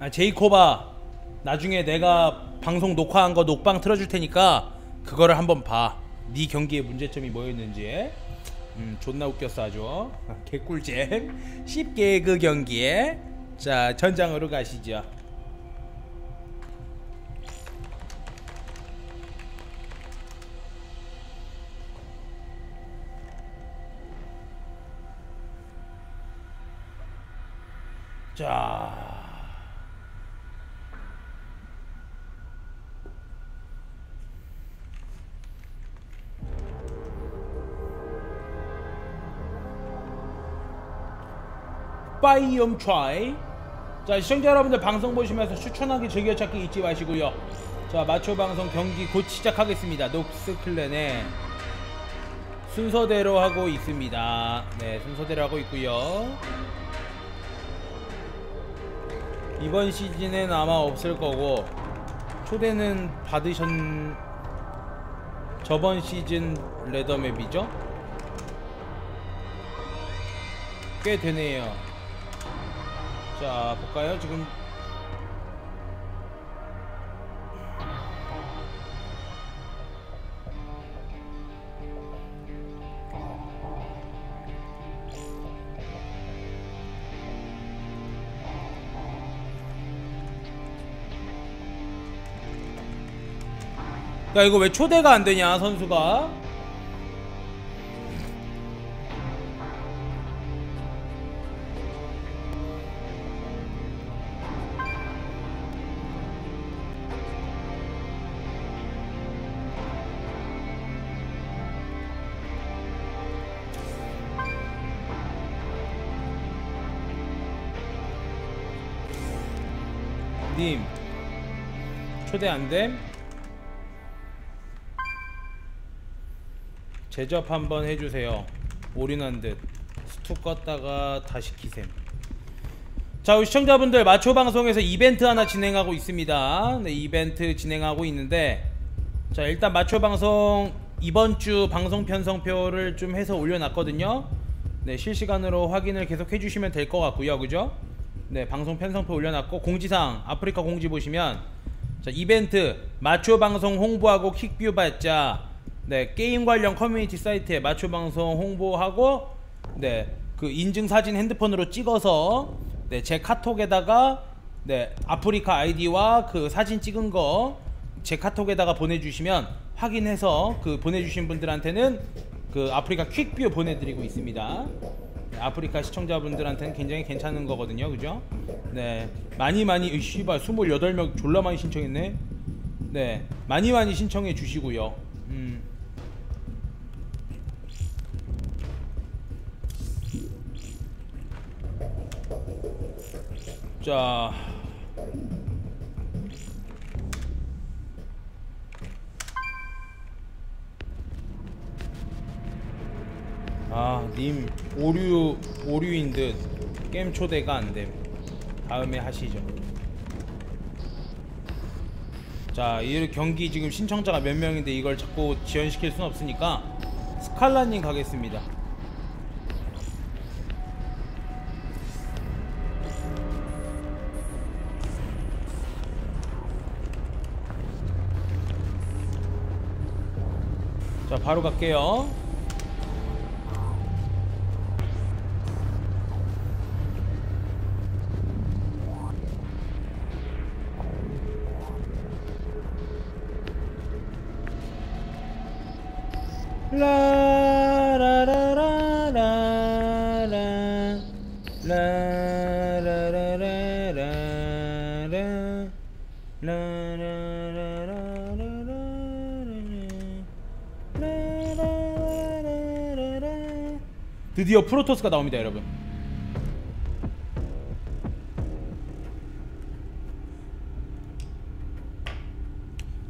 아, 제이코바 나중에 내가 방송 녹화한 거 녹방 틀어줄 테니까 그거를 한번 봐. 네 경기의 문제점이 뭐였는지. 음 존나 웃겼어 아주. 개꿀잼. 쉽게 그 경기에 자 전장으로 가시죠. 자. 빠이엄 트라이 자 시청자 여러분들 방송 보시면서 추천하기 즐겨찾기 잊지 마시고요. 자 마초 방송 경기 곧 시작하겠습니다. 녹스 클랜의 순서대로 하고 있습니다. 네 순서대로 하고 있고요. 이번 시즌엔 아마 없을 거고 초대는 받으셨 저번 시즌 레더맵이죠? 꽤 되네요 자 볼까요? 지금. 야 이거 왜 초대가 안 되냐 선수가 님. 초대 안됨? 제접 한번 해주세요. 올인한 듯. 스투 껐다가 다시 키셈 자 우리 시청자분들 마초 방송에서 이벤트 하나 진행하고 있습니다. 네 이벤트 진행하고 있는데 자 일단 마초 방송 이번 주 방송 편성표를 좀 해서 올려놨거든요. 네 실시간으로 확인을 계속 해주시면 될 것 같고요. 그죠 네 방송 편성표 올려놨고 공지사항 아프리카 공지 보시면 자 이벤트 마초 방송 홍보하고 킥뷰 받자 네 게임 관련 커뮤니티 사이트에 마초 방송 홍보하고 네 그 인증 사진 핸드폰으로 찍어서 네 제 카톡에다가 네 아프리카 아이디와 그 사진 찍은 거 제 카톡에다가 보내주시면 확인해서 그 보내주신 분들한테는 그 아프리카 퀵뷰 보내드리고 있습니다. 네, 아프리카 시청자분들한테는 굉장히 괜찮은 거거든요, 그죠? 네 많이 많이 씨발 28명 졸라 많이 신청했네. 네 많이 많이 신청해 주시고요. 음. 자. 아, 님 오류 오류인 듯 게임 초대가 안 됨. 다음에 하시죠. 자, 이 경기 지금 신청자가 몇 명인데 이걸 자꾸 지연시킬 순 없으니까 스칼라님 가겠습니다. 자, 바로 갈게요. 드디어 프로토스가 나옵니다 여러분.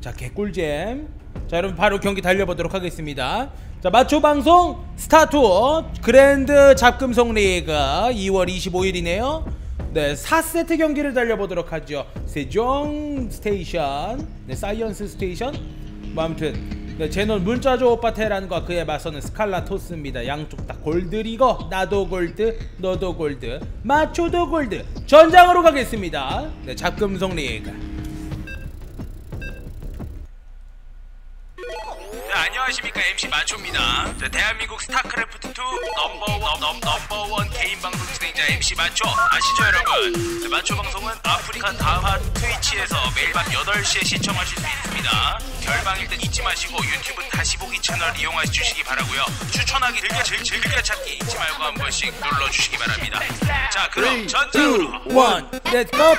자 개꿀잼. 자 여러분 바로 경기 달려보도록 하겠습니다. 자 마초 방송 스타트 그랜드 잡금성 리그 2월 25일이네요. 네 4세트 경기를 달려보도록 하죠. 세종 스테이션 네 사이언스 스테이션. 뭐 아무튼 네, 제논 문자조 오빠 테란과 그에 맞서는 스칼라토스입니다. 양쪽 다 골드리거 나도 골드 너도 골드 마초도 골드 전장으로 가겠습니다. 네, 잡금성 리그 안녕하십니까 MC 마초입니다. 네, 대한민국 스타크래프트 2 넘버 원 넘, 넘버 원 개인 방송 진행자 MC 마초 아시죠 여러분? 네, 마초 방송은 아프리카 다음화 트위치에서 매일 밤 8시에 시청하실 수 있습니다. 결방일 땐 잊지 마시고 유튜브 다시 보기 채널 이용해 주시기 바라고요. 추천하기 즐겨 즐, 즐겨 찾기 잊지 말고 한 번씩 눌러 주시기 바랍니다. 자 그럼 전장으로 원 Let's go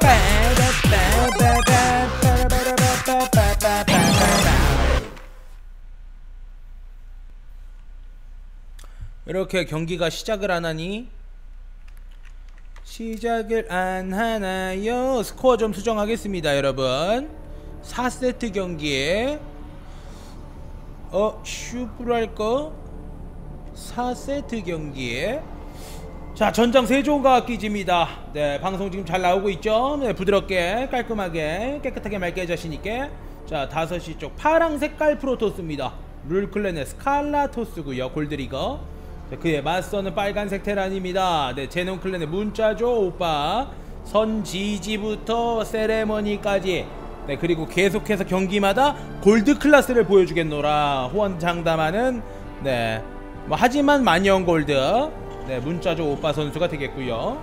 이렇게 경기가 시작을 안 하니? 시작을 안 하나요? 스코어 좀 수정하겠습니다, 여러분. 4세트 경기에 어 슈브랄까 4세트 경기에. 자 전장 세종과 악기지입니다. 네 방송 지금 잘 나오고 있죠? 네 부드럽게 깔끔하게 깨끗하게 맑게 자신있게. 자 5시 쪽 파랑 색깔 프로토스입니다. 룰클랜의 스칼라토스고요 골드리거 자, 그에 맞서는 빨간색 테란입니다. 네 제논 클랜의 문자조 오빠. 선지지부터 세레머니까지. 네 그리고 계속해서 경기마다 골드 클래스를 보여주겠노라. 호언 장담하는 네 뭐 하지만 만영 골드. 네 문자조 오빠 선수가 되겠고요.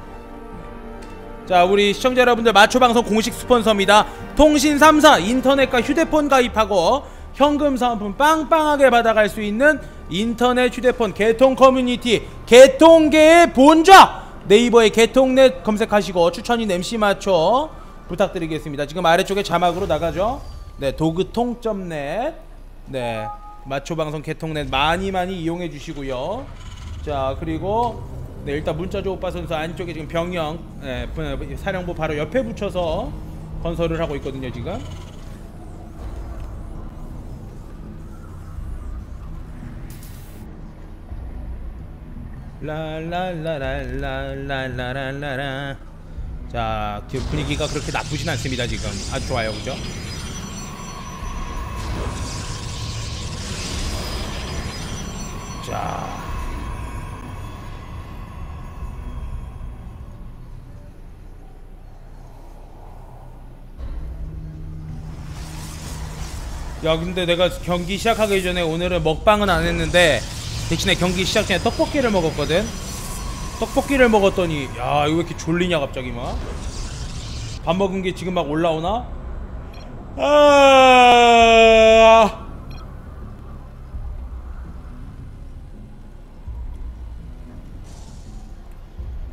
자 우리 시청자 여러분들 마초 방송 공식 스폰서입니다. 통신 3사 인터넷과 휴대폰 가입하고 현금 사은품 빵빵하게 받아갈 수 있는 인터넷 휴대폰 개통 커뮤니티 개통계의 본좌 네이버에 개통넷 검색하시고 추천인 MC 마초 부탁드리겠습니다. 지금 아래쪽에 자막으로 나가죠. 네, 도그통.net. 네, 마초 방송 개통넷 많이 많이 이용해 주시고요. 자, 그리고 네, 일단 문자조 오빠 선수 안쪽에 지금 병영 네, 사령부 바로 옆에 붙여서 건설을 하고 있거든요, 지금. 라라라라라라라라 자 분위기가 그렇게 나쁘진 않습니다 지금. 아주 좋아요 그죠? 자. 야 근데 내가 경기 시작하기 전에 오늘은 먹방은 안 했는데 대신에 경기 시작 전에 떡볶이를 먹었거든. 떡볶이를 먹었더니 야 이거 왜 이렇게 졸리냐 갑자기 막. 밥 먹은 게 지금 막 올라오나? 아.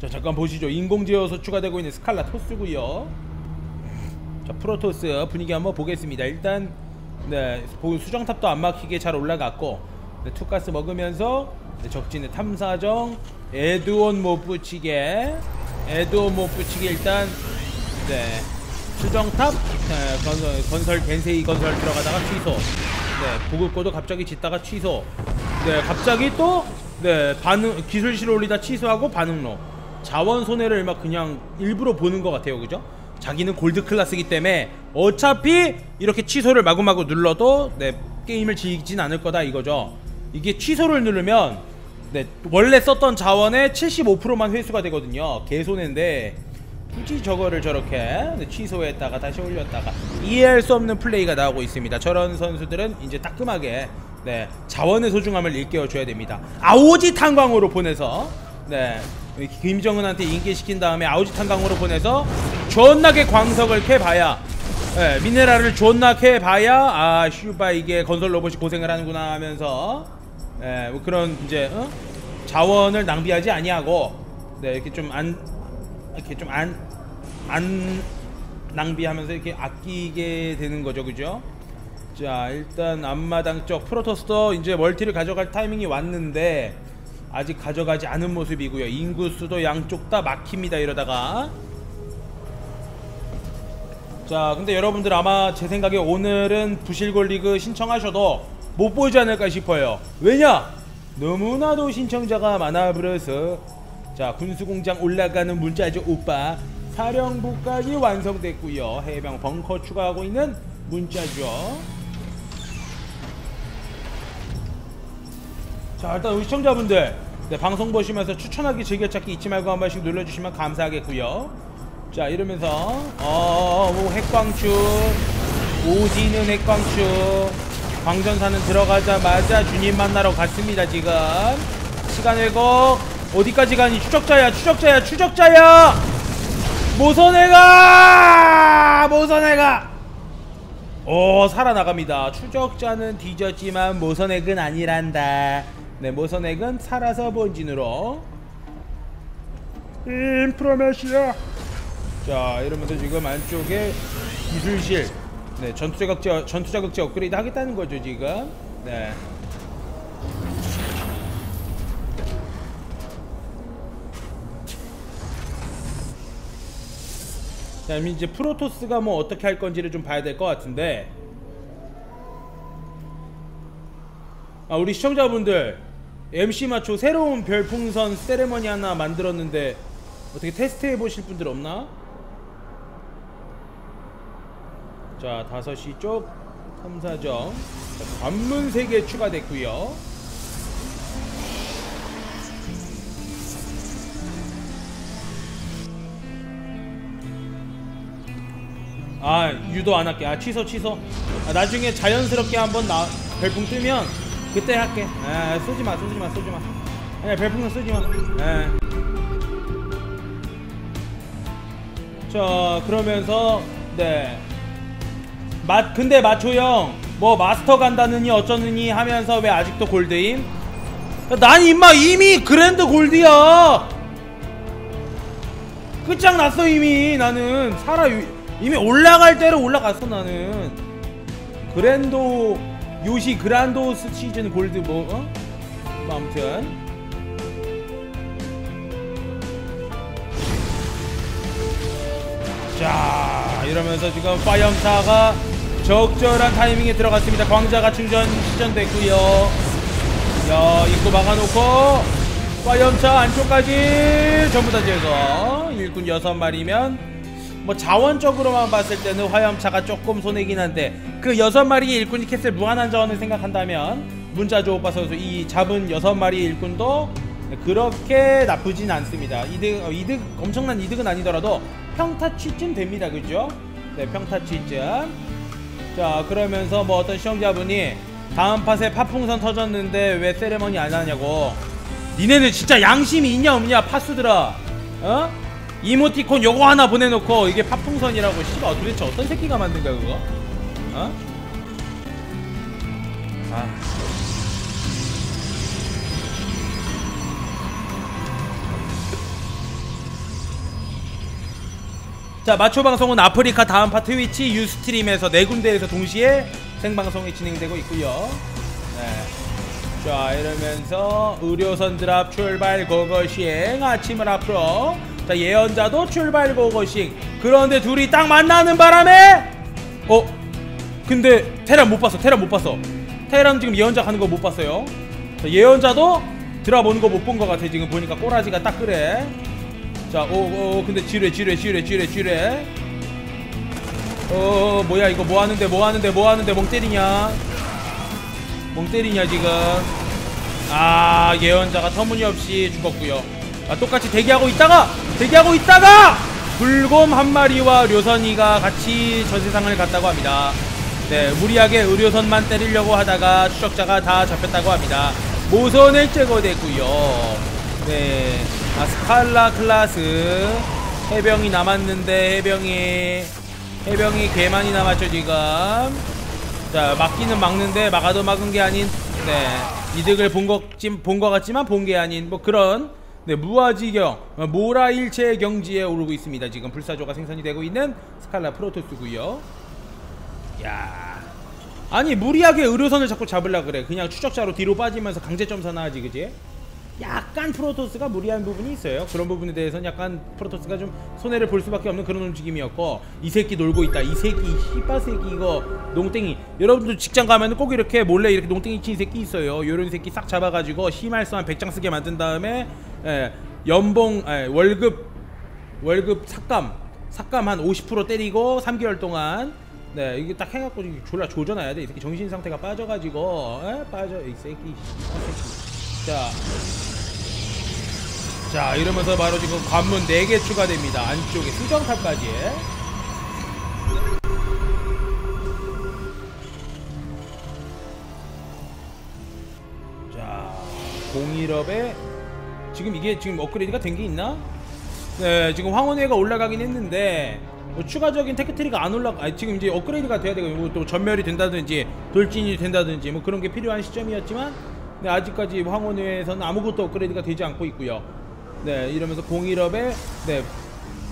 자 잠깐 보시죠. 인공지어서 추가되고 있는 스칼라 토스고요. 자 프로토스 분위기 한번 보겠습니다. 일단 네 수정탑도 안 막히게 잘 올라갔고 네, 투가스 먹으면서 네, 적진의 탐사정 에드온 못 붙이게 에드온 못 붙이게 일단 네 수정탑 네, 건설, 건설 겐세이 건설 들어가다가 취소. 네 보급고도 갑자기 짓다가 취소. 네 갑자기 또네 반응 기술실 올리다 취소하고 반응로. 자원 손해를 막 그냥 일부러 보는 것 같아요. 그죠? 자기는 골드 클래스이기 때문에 어차피 이렇게 취소를 마구마구 눌러도 네 게임을 즐기진 않을 거다 이거죠 이게 취소를 누르면 네 원래 썼던 자원의 75%만 회수가 되거든요. 개손해인데 굳이 저거를 저렇게 네, 취소했다가 다시 올렸다가 이해할 수 없는 플레이가 나오고 있습니다. 저런 선수들은 이제 따끔하게 네 자원의 소중함을 일깨워줘야 됩니다. 아오지 탄광으로 보내서 네 김정은한테 인계시킨 다음에 아오지 탄광으로 보내서 존나게 광석을 캐봐야 네, 미네랄을 존나 캐봐야 아 슈바 이게 건설 로봇이 고생을 하는구나 하면서 네, 뭐 그런 이제 어? 자원을 낭비하지 아니하고 네 이렇게 좀 안 이렇게 좀 안 안 낭비하면서 이렇게 아끼게 되는 거죠. 그죠? 자 일단 앞마당 쪽 프로토스도 이제 멀티를 가져갈 타이밍이 왔는데 아직 가져가지 않은 모습이고요. 인구수도 양쪽 다 막힙니다 이러다가. 자 근데 여러분들 아마 제 생각에 오늘은 부실골 리그 신청하셔도 못 보지 않을까 싶어요. 왜냐? 너무나도 신청자가 많아버려서. 자 군수공장 올라가는 문자죠 오빠. 사령부까지 완성됐고요. 해병 벙커 추가하고 있는 문자죠. 자 일단 우리 시청자분들 네, 방송 보시면서 추천하기 즐겨찾기 잊지 말고 한 번씩 눌러주시면 감사하겠고요. 자 이러면서 어뭐 핵광축 오지는 핵광축 광전사는 들어가자마자 주님 만나러 갔습니다 지금. 시간 왜곡. 어디까지 가니? 추적자야 추적자야 추적자야! 모선해가! 모선해가! 오 살아나갑니다. 추적자는 뒤졌지만 모선액은 아니란다. 네 모선액은 살아서 본진으로. 인프로메시아. 자 이러면서 지금 안쪽에 기술실 네 전투 자극제 전투 자극제 업그레이드 하겠다는 거죠 지금 네 자, 이제 프로토스가 뭐 어떻게 할 건지를 좀 봐야 될 것 같은데. 아, 우리 시청자분들 MC 마초 새로운 별풍선 세레머니 하나 만들었는데 어떻게 테스트해 보실 분들 없나? 자, 5시 쪽 탐사정. 자, 관문 3개 추가됐고요. 아 유도 안 할게 아 취소 취소 아, 나중에 자연스럽게 한번 나 별풍 뜨면 그때 할게 아 쏘지 마 쏘지 마 쏘지 마 아니 별풍선 쏘지 마 예. 자 그러면서 네 맛 근데 마초 형 뭐 마스터 간다느니 어쩌느니 하면서 왜 아직도 골드임 난 임마 이미 그랜드 골드야. 끝장났어 이미. 나는 살아 이미 올라갈 대로 올라갔어 나는. 그랜도 요시 그란도스 시즌 골드 뭐 어? 뭐 아무튼. 자 이러면서 지금 파이엄차가 적절한 타이밍에 들어갔습니다 광자가 충전 시전됐고요 야 입구 막아놓고 파이엄차 안쪽까지 전부 다 제거 일꾼 6마리면 뭐 자원적으로만 봤을 때는 화염차가 조금 손해긴 한데 그 여섯 마리의 일꾼이 캐슬 무한한 자원을 생각한다면 문자조 오빠 선수 이 잡은 여섯 마리의 일꾼도 그렇게 나쁘진 않습니다. 이득 어, 이득 엄청난 이득은 아니더라도 평타치쯤 됩니다. 그죠? 네, 평타치쯤. 자, 그러면서 뭐 어떤 시청자분이 다음 팟에 파풍선 터졌는데 왜 세레머니 안 하냐고. 니네들 진짜 양심이 있냐 없냐 파수들아. 어? 이모티콘 요거 하나 보내놓고 이게 파풍선이라고 씨발 도대체 어떤 새끼가 만든 거야 그거? 어? 아. 자 마초 방송은 아프리카 다음 파 트위치 유스트림에서 네 군데에서 동시에 생방송이 진행되고 있고요. 네. 자 이러면서 의료선 드랍 출발 고거 시행 아침을 앞으로. 자 예언자도 출발 고고싱 그런데 둘이 딱 만나는 바람에 어? 근데 테란 못 봤어 테란 못 봤어. 테란 지금 예언자 가는 거 못 봤어요. 자, 예언자도 들어보는 거 못 본 거 같아 지금 보니까 꼬라지가 딱 그래 자 오 오 근데 지뢰 지뢰 지뢰 지뢰 지뢰 어 뭐야 이거 뭐 하는데 뭐 하는데 뭐 하는데 멍 때리냐 멍 때리냐 지금 아 예언자가 터무니없이 죽었고요 아, 똑같이 대기하고 있다가 대기하고 있다가 불곰 한 마리와 료선이가 같이 저 세상을 갔다고 합니다. 네, 무리하게 의료선만 때리려고 하다가 추적자가 다 잡혔다고 합니다. 모선을 제거됐고요. 네, 아, 스칼라 클라스 해병이 남았는데 해병이 해병이 개 많이 남았죠 지금. 자, 막기는 막는데 막아도 막은 게 아닌 네 이득을 본것본것 같지만 본 게 아닌 뭐 그런 네, 무아지경, 어, 모라일체 경지에 오르고 있습니다. 지금 불사조가 생산이 되고 있는 스칼라 프로토스고요. 야, 아니 무리하게 의료선을 자꾸 잡으려 그래. 그냥 추적자로 뒤로 빠지면서 강제점 선하지, 그지? 약간 프로토스가 무리한 부분이 있어요. 그런 부분에 대해서는 약간 프로토스가 좀 손해를 볼 수밖에 없는 그런 움직임이었고 이 새끼 놀고 있다. 이 새끼 씨바 새끼 이거 농땡이. 여러분들 직장 가면 꼭 이렇게 몰래 이렇게 농땡이 친 새끼 있어요. 요런 새끼 싹 잡아가지고 심할서 한 100장 쓰게 만든 다음에 예, 연봉 예, 월급 월급 삭감 삭감 한 50% 때리고 3개월 동안 네 이게 딱 해갖고 졸라 조져놔야 돼 이 새끼 정신 상태가 빠져가지고 에? 빠져 이 새끼 이 새끼 자. 자, 이러면서 바로 지금 관문 4개 추가됩니다. 안쪽에 수정탑까지. 자, 01업에 지금 이게 지금 업그레이드가 된 게 있나? 네, 지금 황혼회가 올라가긴 했는데 뭐 추가적인 테크트리가 안 올라, 아 지금 이제 업그레이드가 돼야 되고 뭐 또 전멸이 된다든지 돌진이 된다든지 뭐 그런 게 필요한 시점이었지만 네, 아직까지 황혼회에서는 아무것도 업그레이드가 되지 않고 있고요. 네, 이러면서 01업에 네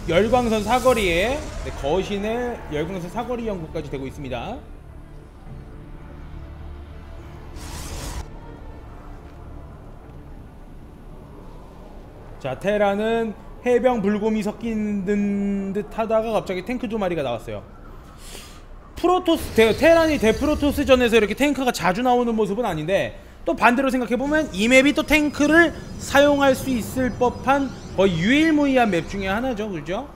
열광선 사거리에 네, 거신의 열광선 사거리 연구까지 되고 있습니다. 자 테라는 해병 불곰이 섞인 듯 하다가 갑자기 탱크 두 마리가 나왔어요 프로토스 테, 테란이 데프로토스전에서 이렇게 탱크가 자주 나오는 모습은 아닌데 또 반대로 생각해보면 이 맵이 또 탱크를 사용할 수 있을 법한 거의 유일무이한 맵 중에 하나죠 그죠?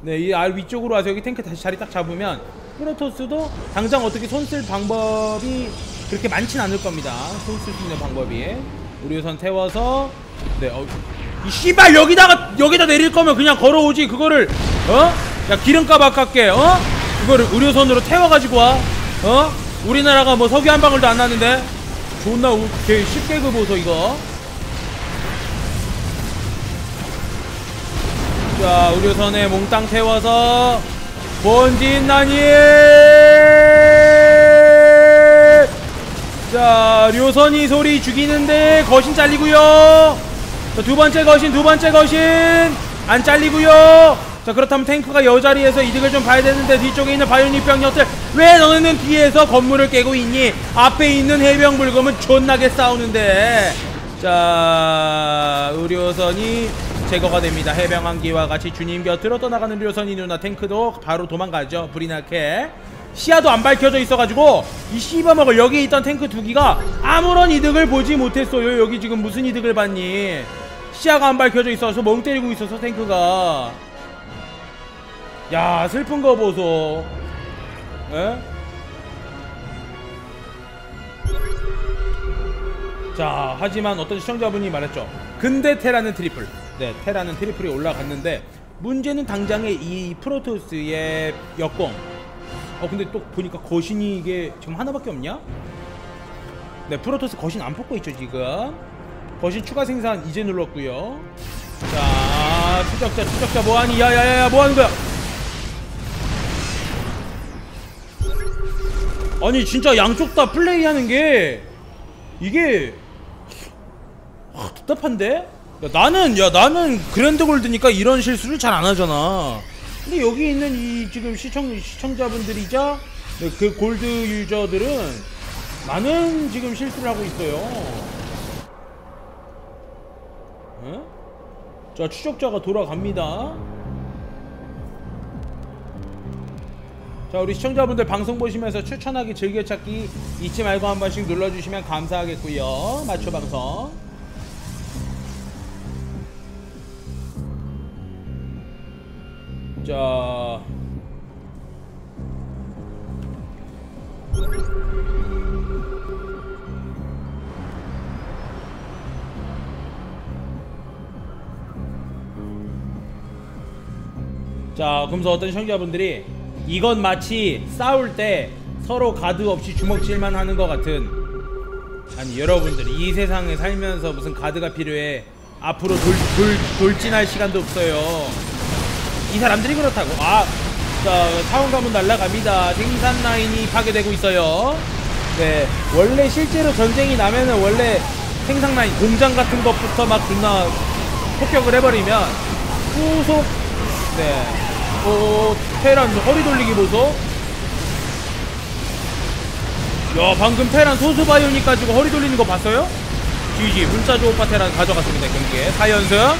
네이 알 위쪽으로 와서 여기 탱크 다시 자리 딱 잡으면 프로토스도 당장 어떻게 손 쓸 방법이 그렇게 많진 않을 겁니다 손 쓸 수 있는 방법이 우리 우선 태워서 네 어, 이 씨발 여기다가 여기다 내릴 거면 그냥 걸어오지 그거를 어? 야 기름값 아깝게 어? 이거를 의료선으로 태워가지고 와 어? 우리나라가 뭐 석유 한 방울도 안 나는데 존나 우, 개 쉽게 그 보소 이거. 자 의료선에 몽땅 태워서 본진난이 자 료선이 소리 죽이는데 거신 잘리고요. 자, 두 번째 거신, 두 번째 거신 안 잘리고요. 자 그렇다면 탱크가 여자리에서 이득을 좀 봐야 되는데 뒤쪽에 있는 바이오닉 병력들 왜 너네는 뒤에서 건물을 깨고 있니? 앞에 있는 해병 불검은 존나게 싸우는데 자 의료선이 제거가 됩니다. 해병 한기와 같이 주님 곁으로 떠나가는 의료선이 누나 탱크도 바로 도망가죠. 불이 나게 시야도 안 밝혀져 있어가지고 이 씨바먹을 여기 있던 탱크 두 기가 아무런 이득을 보지 못했어요. 여기 지금 무슨 이득을 봤니? 시야가 안 밝혀져 있어서 멍 때리고 있어서 탱크가 야 슬픈 거 보소. 에? 자 하지만 어떤 시청자분이 말했죠. 근데 테라는 트리플. 네 테라는 트리플이 올라갔는데 문제는 당장의 이 프로토스의 역공. 어 근데 또 보니까 거신이 이게 지금 하나밖에 없냐? 네 프로토스 거신 안 뽑고 있죠 지금 거신 추가 생산 이제 눌렀고요 자 추적자 추적자 뭐하니 야야야야 뭐하는 거야 아니 진짜 양쪽 다 플레이하는 게 이게 아, 답답한데? 야, 나는 야 나는 그랜드 골드니까 이런 실수를 잘 안 하잖아 근데 여기 있는 이 지금 시청 시청자분들이자 네, 그 골드 유저들은 많은 지금 실수를 하고 있어요. 에? 자 추적자가 돌아갑니다. 자 우리 시청자분들 방송 보시면서 추천하기 즐겨찾기 잊지 말고 한 번씩 눌러주시면 감사하겠고요. 맞춰 방송. 자. 자, 그러면서 어떤 시청자분들이 이건 마치 싸울 때 서로 가드 없이 주먹질만 하는 것 같은. 아니 여러분들 이 세상에 살면서 무슨 가드가 필요해? 앞으로 돌, 돌, 돌진할 시간도 없어요. 이 사람들이 그렇다고. 아, 자 사원 가문 날라갑니다. 생산 라인이 파괴되고 있어요. 네 원래 실제로 전쟁이 나면은 원래 생산 라인 공장 같은 것부터 막 존나 폭격을 해버리면 후속 네 오, 테란 허리 돌리기 보소. 야 방금 테란 소수 바이오닉 가지고 허리 돌리는 거 봤어요? GG. 문자조 오빠 테란 가져갔습니다 경기에. 4연승.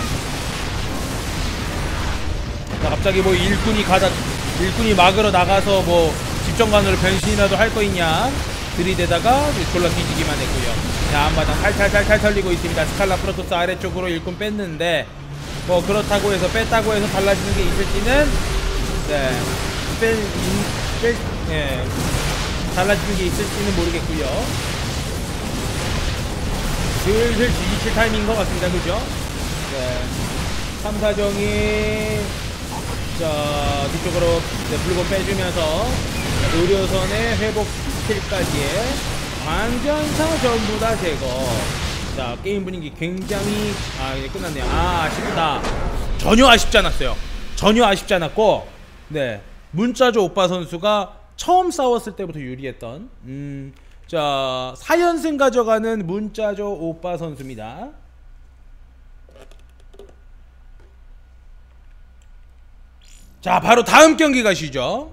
자 갑자기 뭐 일꾼이 가다 일꾼이 막으러 나가서 뭐 집정관으로 변신이라도 할 거 있냐? 들이대다가 졸라 뒤지기만 했고요. 자 한바탕 탈탈탈탈 털리고 있습니다. 스칼라 프로토스 아래쪽으로 일꾼 뺐는데 뭐 그렇다고 해서 뺐다고 해서 달라지는 게 있을지는 네 뺄, 인, 뺄, 예 달라지는 게 있을지는 모르겠고요 슬슬 지지칠 타이밍인 것 같습니다. 그죠? 네. 3, 4정이 자 뒤쪽으로 네, 물건 빼주면서 의료선의 회복 스킬까지의 완전사 전부 다 제거. 자 게임 분위기 굉장히 아 이제 끝났네요. 아 아쉽다. 전혀 아쉽지 않았어요. 전혀 아쉽지 않았고 네 문자조 오빠 선수가 처음 싸웠을 때부터 유리했던 음, 자 4연승 가져가는 문자조 오빠 선수입니다. 자 바로 다음 경기 가시죠.